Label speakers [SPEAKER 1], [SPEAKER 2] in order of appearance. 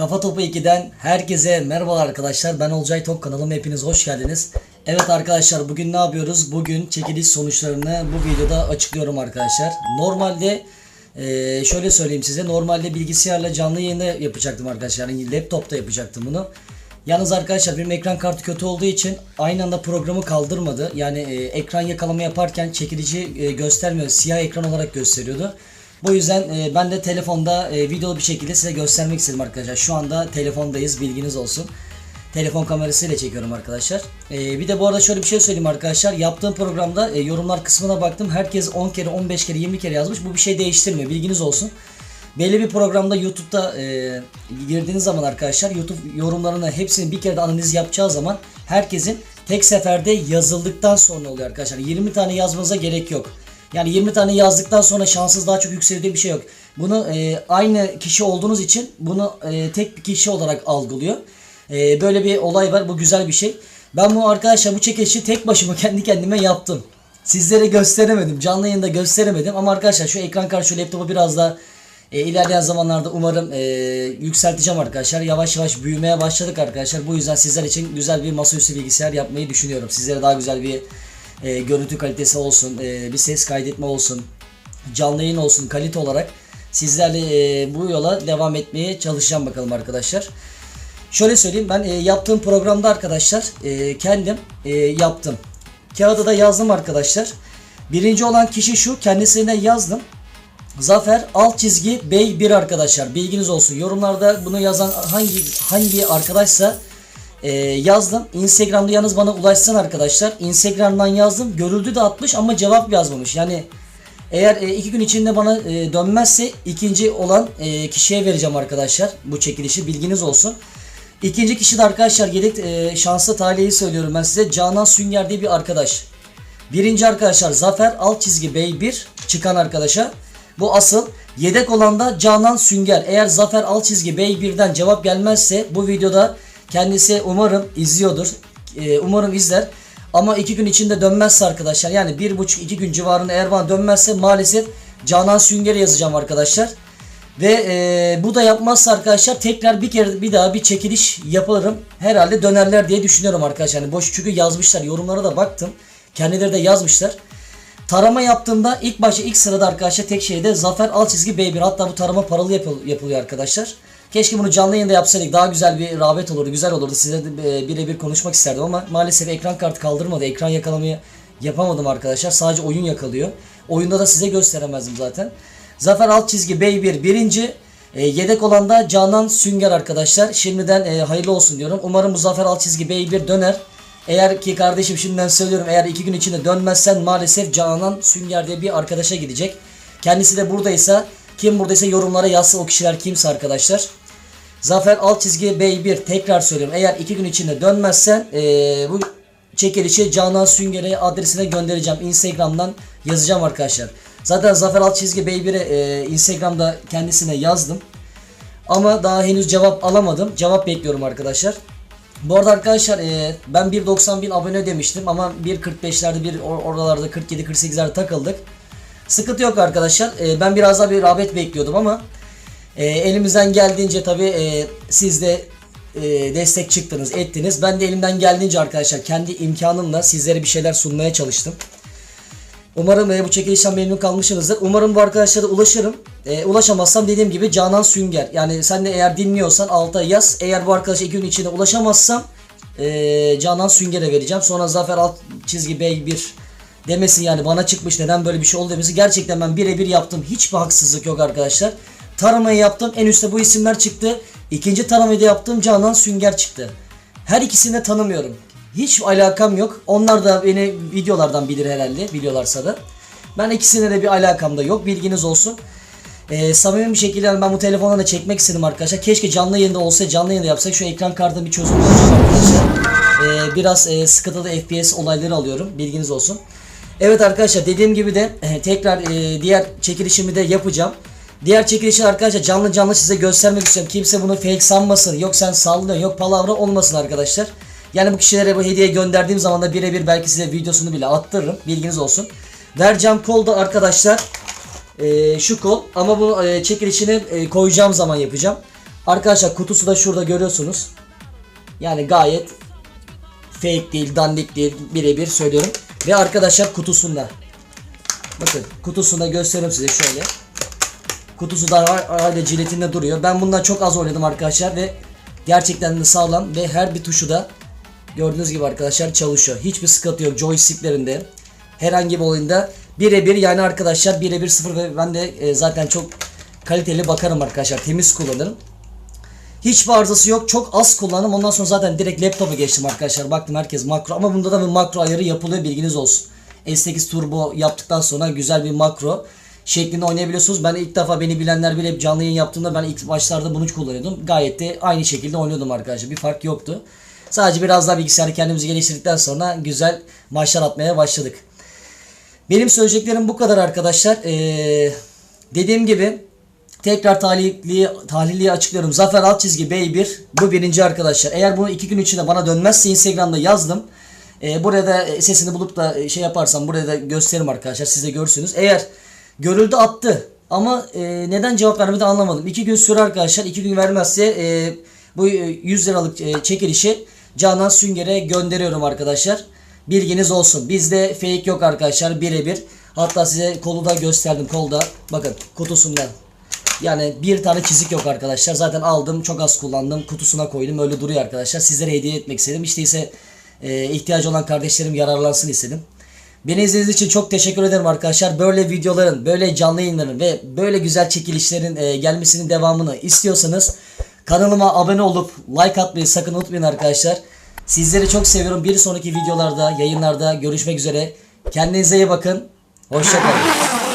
[SPEAKER 1] Kafa Topu 2'den herkese merhabalar arkadaşlar. Ben Olcay Tok kanalıma hepiniz hoş geldiniz. Evet arkadaşlar bugün ne yapıyoruz? Bugün çekiliş sonuçlarını bu videoda açıklıyorum arkadaşlar. Normalde eee, şöyle söyleyeyim size. Normalde bilgisayarla canlı yayını yapacaktım arkadaşlar. Yani laptopta yapacaktım bunu. Yalnız arkadaşlar benim ekran kartı kötü olduğu için aynı anda programı kaldırmadı. Yani e, ekran yakalama yaparken çekilici e, göstermiyor. Siyah ekran olarak gösteriyordu. Bu yüzden e, ben de telefonda e, videolu bir şekilde size göstermek istedim arkadaşlar. Şu anda telefondayız bilginiz olsun. Telefon kamerasıyla çekiyorum arkadaşlar. E, bir de bu arada şöyle bir şey söyleyeyim arkadaşlar. Yaptığım programda e, yorumlar kısmına baktım. Herkes 10 kere, 15 kere, 20 kere yazmış. Bu bir şey değiştirmiyor. Bilginiz olsun. Belli bir programda YouTube'da e, girdiğiniz zaman arkadaşlar YouTube yorumlarını hepsini bir kere de analiz yapacağı zaman herkesin tek seferde yazıldıktan sonra oluyor arkadaşlar. 20 tane yazmanıza gerek yok. Yani 20 tane yazdıktan sonra şanssız daha çok yükseliyor diye bir şey yok. Bunu e, aynı kişi olduğunuz için bunu e, tek bir kişi olarak algılıyor. E, böyle bir olay var. Bu güzel bir şey. Ben bu arkadaşlar bu çekilişi tek başıma kendi kendime yaptım. Sizlere gösteremedim. Canlı yayında gösteremedim. Ama arkadaşlar şu ekran karşı laptopu biraz daha e, ilerleyen zamanlarda umarım e, yükselteceğim arkadaşlar. Yavaş yavaş büyümeye başladık arkadaşlar. Bu yüzden sizler için güzel bir masaüstü bilgisayar yapmayı düşünüyorum. Sizlere daha güzel bir e, görüntü kalitesi olsun, e, bir ses kaydetme olsun, canlı yayın olsun kalite olarak sizlerle e, bu yola devam etmeye çalışacağım bakalım arkadaşlar. Şöyle söyleyeyim ben e, yaptığım programda arkadaşlar e, kendim e, yaptım. Kağıda da yazdım arkadaşlar. Birinci olan kişi şu kendisine yazdım. Zafer alt çizgi bey 1 arkadaşlar bilginiz olsun. Yorumlarda bunu yazan hangi hangi arkadaşsa e, yazdım. Instagram'da yalnız bana ulaşsın arkadaşlar. Instagram'dan yazdım. Görüldü de atmış ama cevap yazmamış. Yani eğer e, iki gün içinde bana e, dönmezse ikinci olan e, kişiye vereceğim arkadaşlar. Bu çekilişi bilginiz olsun. İkinci kişi de arkadaşlar yedek e, şanslı talihi söylüyorum ben size. Canan Sünger diye bir arkadaş. Birinci arkadaşlar Zafer alt çizgi bey 1 çıkan arkadaşa. Bu asıl. Yedek olan da Canan Sünger. Eğer Zafer alt çizgi bey 1'den cevap gelmezse bu videoda kendisi umarım izliyordur. Ee, umarım izler. Ama iki gün içinde dönmezse arkadaşlar yani bir buçuk iki gün civarında eğer bana dönmezse maalesef Canan Sünger'e yazacağım arkadaşlar. Ve e, bu da yapmazsa arkadaşlar tekrar bir kere bir daha bir çekiliş yaparım. Herhalde dönerler diye düşünüyorum arkadaşlar. Yani boş çünkü yazmışlar. Yorumlara da baktım. Kendileri de yazmışlar. Tarama yaptığımda ilk başta ilk sırada arkadaşlar tek şeyde Zafer alt çizgi B1 hatta bu tarama paralı yapıl- yapılıyor arkadaşlar. Keşke bunu canlı yayında yapsaydık daha güzel bir rağbet olurdu güzel olurdu size e, birebir konuşmak isterdim ama maalesef ekran kartı kaldırmadı ekran yakalamayı yapamadım arkadaşlar sadece oyun yakalıyor. Oyunda da size gösteremezdim zaten. Zafer alt çizgi B1 birinci e, yedek olan da Canan Sünger arkadaşlar. Şimdiden e, hayırlı olsun diyorum. Umarım bu Zafer alt çizgi B1 döner. Eğer ki kardeşim şimdiden söylüyorum eğer iki gün içinde dönmezsen maalesef Canan Sünger diye bir arkadaşa gidecek. Kendisi de buradaysa kim buradaysa yorumlara yazsın o kişiler kimse arkadaşlar. Zafer alt çizgi B1 tekrar söylüyorum eğer iki gün içinde dönmezsen eee, bu çekilişi Canan Sünger'e adresine göndereceğim. Instagram'dan yazacağım arkadaşlar. Zaten Zafer alt çizgi B1'e eee, Instagram'da kendisine yazdım. Ama daha henüz cevap alamadım. Cevap bekliyorum arkadaşlar. Bu arada arkadaşlar e, ben 1.90 bin abone demiştim ama 1.45'lerde bir or- oralarda 47-48'lerde takıldık. Sıkıntı yok arkadaşlar. E, ben biraz daha bir rağbet bekliyordum ama e, elimizden geldiğince tabi e, siz de e, destek çıktınız, ettiniz. Ben de elimden geldiğince arkadaşlar kendi imkanımla sizlere bir şeyler sunmaya çalıştım. Umarım e, bu çekilişten memnun kalmışsınızdır. Umarım bu arkadaşlara ulaşırım. E, ulaşamazsam dediğim gibi Canan Sünger. Yani sen de eğer dinliyorsan alta yaz. Eğer bu arkadaşa iki gün içinde ulaşamazsam e, Canan Sünger'e vereceğim. Sonra Zafer alt çizgi Bey 1 demesin yani bana çıkmış neden böyle bir şey oldu demesi. Gerçekten ben birebir yaptım. Hiçbir haksızlık yok arkadaşlar. Taramayı yaptım. En üstte bu isimler çıktı. İkinci taramayı da yaptım. Canan Sünger çıktı. Her ikisini de tanımıyorum. Hiç alakam yok. Onlar da beni videolardan bilir herhalde. Biliyorlarsa da. Ben ikisine de bir alakam da yok. Bilginiz olsun. Ee, samimi bir şekilde ben bu telefonla da çekmek istedim arkadaşlar. Keşke canlı yayında olsa canlı yayında yapsak. Şu ekran kartına bir çözüm arkadaşlar. Ee, biraz e, sıkıntılı FPS olayları alıyorum. Bilginiz olsun. Evet arkadaşlar dediğim gibi de e, tekrar e, diğer çekilişimi de yapacağım. Diğer çekilişi arkadaşlar canlı canlı size göstermek istiyorum. Kimse bunu fake sanmasın. Yok sen sallıyorsun. Yok palavra olmasın arkadaşlar. Yani bu kişilere bu hediye gönderdiğim zaman da birebir belki size videosunu bile attırırım. Bilginiz olsun. Vereceğim kol da arkadaşlar e, şu kol ama bu e, çekilişini e, koyacağım zaman yapacağım. Arkadaşlar kutusu da şurada görüyorsunuz. Yani gayet fake değil, dandik değil. Birebir söylüyorum. Ve arkadaşlar kutusunda. Bakın kutusunda göstereyim size şöyle. Kutusu da hala jiletinde duruyor. Ben bundan çok az oynadım arkadaşlar ve gerçekten de sağlam ve her bir tuşu da gördüğünüz gibi arkadaşlar çalışıyor. Hiçbir sıkıntı yok joysticklerinde. Herhangi bir oyunda birebir yani arkadaşlar birebir sıfır ve ben de e, zaten çok kaliteli bakarım arkadaşlar. Temiz kullanırım. Hiçbir arızası yok. Çok az kullandım. Ondan sonra zaten direkt laptopa geçtim arkadaşlar. Baktım herkes makro ama bunda da bir makro ayarı yapılıyor bilginiz olsun. S8 Turbo yaptıktan sonra güzel bir makro şeklinde oynayabiliyorsunuz. Ben ilk defa beni bilenler bile canlı yayın yaptığımda ben ilk başlarda bunu kullanıyordum. Gayet de aynı şekilde oynuyordum arkadaşlar. Bir fark yoktu. Sadece biraz daha bilgisayarı kendimizi geliştirdikten sonra güzel maçlar atmaya başladık. Benim söyleyeceklerim bu kadar arkadaşlar. Ee, dediğim gibi tekrar tahlilliği, tahlilliği açıklıyorum. Zafer alt çizgi B1 bu birinci arkadaşlar. Eğer bunu iki gün içinde bana dönmezse Instagram'da yazdım. Ee, buraya da sesini bulup da şey yaparsam buraya da gösteririm arkadaşlar. Siz de görürsünüz. Eğer görüldü attı ama e, neden cevap vermedi anlamadım. İki gün süre arkadaşlar. iki gün vermezse e, bu e, 100 liralık e, çekilişi Canan Sünger'e gönderiyorum arkadaşlar. Bilginiz olsun. Bizde fake yok arkadaşlar. Birebir. Hatta size kolu da gösterdim. Kolda. Bakın kutusundan. Yani bir tane çizik yok arkadaşlar. Zaten aldım. Çok az kullandım. Kutusuna koydum. Öyle duruyor arkadaşlar. Sizlere hediye etmek istedim. İşte ise e, ihtiyacı olan kardeşlerim yararlansın istedim. Beni izlediğiniz için çok teşekkür ederim arkadaşlar. Böyle videoların, böyle canlı yayınların ve böyle güzel çekilişlerin e, gelmesinin devamını istiyorsanız kanalıma abone olup like atmayı sakın unutmayın arkadaşlar. Sizleri çok seviyorum. Bir sonraki videolarda, yayınlarda görüşmek üzere. Kendinize iyi bakın. Hoşçakalın.